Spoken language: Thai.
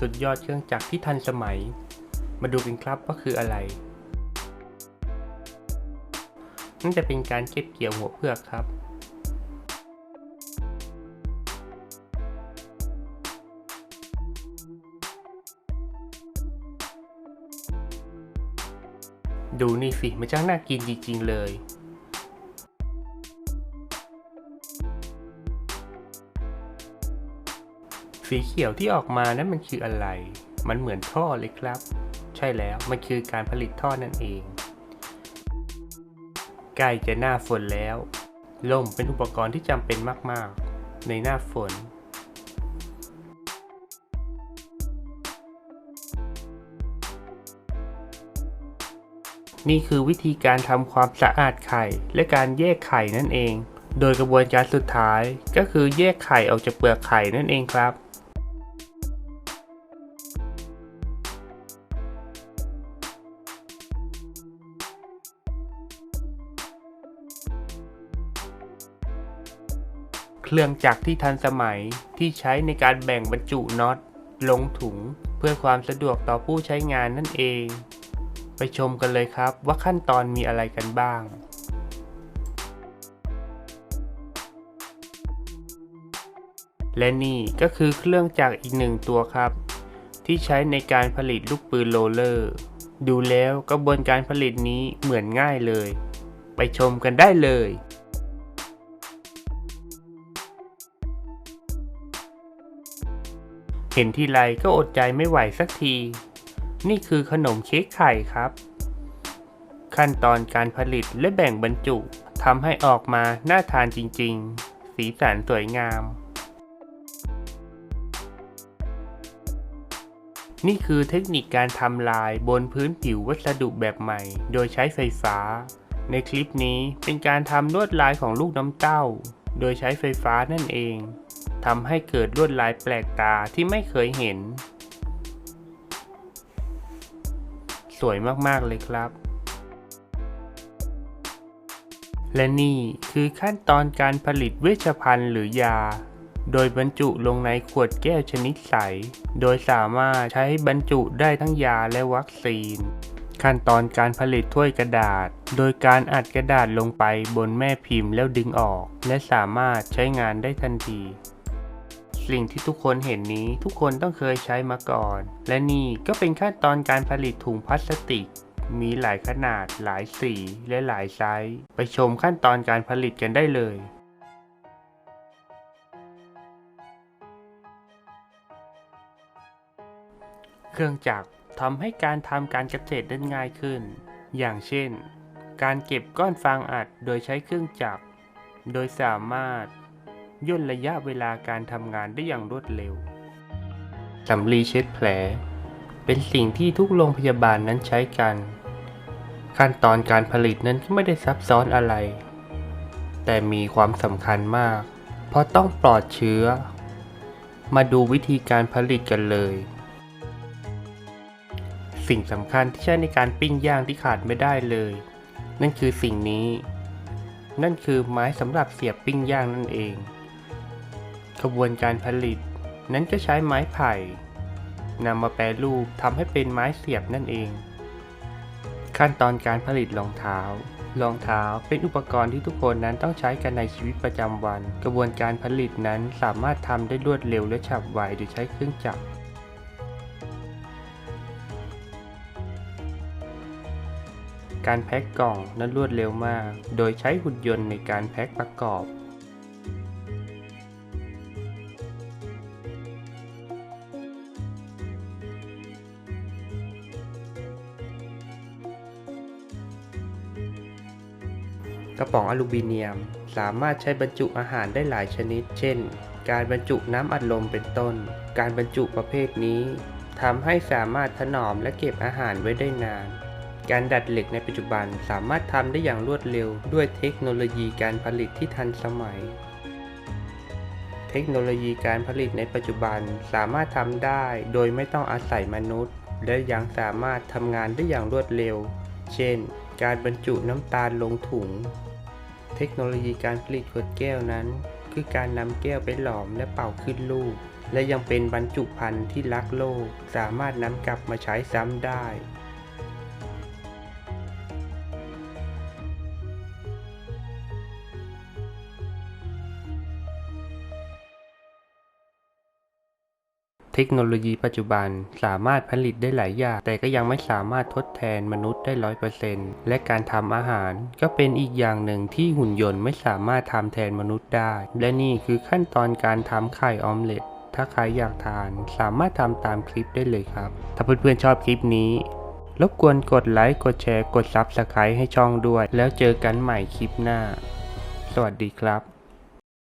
สุดยอดเครื่องจักรที่ทันสมัย มาดูกันครับว่าคืออะไรนั่นจะเป็นการเก็บเกี่ยวหัวเพือกครับ ดูนี่สิมันช่างน่ากินจริงๆเลย สีเขียวที่ออกมานั้นมันคืออะไร มันเหมือนท่อเลยครับ ใช่แล้ว มันคือการผลิตท่อนั่นเอง ใกล้จะหน้าฝนแล้ว ล่มเป็นอุปกรณ์ที่จำเป็นมาก ๆ ในหน้าฝนนี่คือวิธีการทำความสะอาดไข่ และการแยกไข่นั่นเอง โดยกระบวนการสุดท้ายก็คือแยกไข่ออกจากเปลือกไข่นั่นเองครับ เครื่องจักรที่ทันสมัยที่ใช้ในการแบ่งบรรจุน็อต ลงถุง เพื่อความสะดวกต่อผู้ใช้งานนั่นเอง ไปชมกันเลยครับว่าขั้นตอนมีอะไรกันบ้างและนี่ก็คือเครื่องจักรอีกหนึ่งตัวครับ ที่ใช้ในการผลิตลูกปืนโรเลอร์ ดูแล้วกระบวนการผลิตนี้เหมือนง่ายเลย ไปชมกันได้เลย เห็นทีไรก็อดใจไม่ไหวสักที นี่คือขนมเค้กไข่ครับ ขั้นตอนการผลิตและแบ่งบรรจุทำให้ออกมาน่าทานจริง ๆ สีสันสวยงาม นี่คือเทคนิคการทำลายบนพื้นผิววัสดุแบบใหม่ โดยใช้ไฟฟ้า ในคลิปนี้เป็นการทำลวดลายของลูกน้ำเต้า โดยใช้ไฟฟ้านั่นเอง ทำให้เกิดลวดลายแปลกตาที่ไม่เคยเห็น สวยมากๆเลยครับ และนี่คือขั้นตอนการผลิตเวชภัณฑ์หรือยา โดยบรรจุลงในขวดแก้วชนิดใส โดยสามารถใช้บรรจุได้ทั้งยาและวัคซีน ขั้นตอนการผลิตถ้วยกระดาษ โดยการอัดกระดาษลงไปบนแม่พิมพ์แล้วดึงออก และสามารถใช้งานได้ทันที สิ่งที่ทุกคนเห็นนี้ทุกคนต้องเคยใช้มาก่อน และนี่ก็เป็นขั้นตอนการผลิตถุงพลาสติก มีหลายขนาด หลายสี และหลายไซส์ ไปชมขั้นตอนการผลิตกันได้เลยเครื่องจักรทำให้การทำการเกษตรได้ง่ายขึ้น อย่างเช่น การเก็บก้อนฟางอัดโดยใช้เครื่องจักร โดยสามารถ ย่นระยะเวลาการทำงานได้อย่างรวดเร็วสำลีเช็ดแผล เป็นสิ่งที่ทุกโรงพยาบาลนั้นใช้กัน ขั้นตอนการผลิตนั้นก็ไม่ได้ซับซ้อนอะไร แต่มีความสำคัญมาก เพราะต้องปลอดเชื้อ มาดูวิธีการผลิตกันเลย สิ่งสำคัญที่ใช้ในการปิ้งย่างที่ขาดไม่ได้เลย นั่นคือสิ่งนี้ นั่นคือไม้สำหรับเสียบปิ้งย่างนั่นเอง กระบวนการผลิต นั้นก็ใช้ไม้ไผ่นำมาแปรรูปทำให้เป็นไม้เสียบนั่นเอง ขั้นตอนการผลิตรองเท้ารองเท้าเป็นอุปกรณ์ที่ทุกคนนั้นต้องใช้กันในชีวิตประจำวัน กระบวนการผลิตนั้นสามารถทำได้รวดเร็วและฉับไวโดยใช้เครื่องจักรการแพ็คกล่องนั้นรวดเร็วมาก โดยใช้หุ่นยนต์ในการแพ็คประกอบ กระป๋องอลูมิเนียม สามารถใช้บรรจุอาหารได้หลายชนิด เช่น การบรรจุน้ำอัดลมเป็นต้น การบรรจุประเภทนี้ทำให้สามารถถนอมและเก็บอาหารไว้ได้นาน การดัดเหล็กในปัจจุบันสามารถทำได้อย่างรวดเร็ว ด้วยเทคโนโลยีการผลิตที่ทันสมัย เทคโนโลยีการผลิตในปัจจุบันสามารถทำได้โดยไม่ต้องอาศัยมนุษย์ และยังสามารถทำงานได้อย่างรวดเร็ว เช่น การบรรจุน้ำตาลลงถุง เทคโนโลยีการผลิตขวดแก้วนั้น คือการนำแก้วไปหลอมและเป่าขึ้นลูก และยังเป็นบรรจุภัณฑ์ที่รักโลก สามารถนำกลับมาใช้ซ้ำได้ เทคโนโลยีปัจจุบันสามารถผลิตได้หลายอย่าง แต่ก็ยังไม่สามารถทดแทนมนุษย์ได้ร้อยเปอร์เซ็นต์และการทำอาหาร ก็เป็นอีกอย่างหนึ่งที่หุ่นยนต์ไม่สามารถทำแทนมนุษย์ได้ และนี่คือขั้นตอนการทำไข่ออมเล็ต ถ้าใครอยากทานสามารถทำตามคลิปได้เลยครับ ถ้าเพื่อนๆชอบคลิปนี้รบกวนกดไลค์ กดแชร์ กด Subscribe ให้ช่องด้วย แล้วเจอกันใหม่คลิปหน้า สวัสดีครับ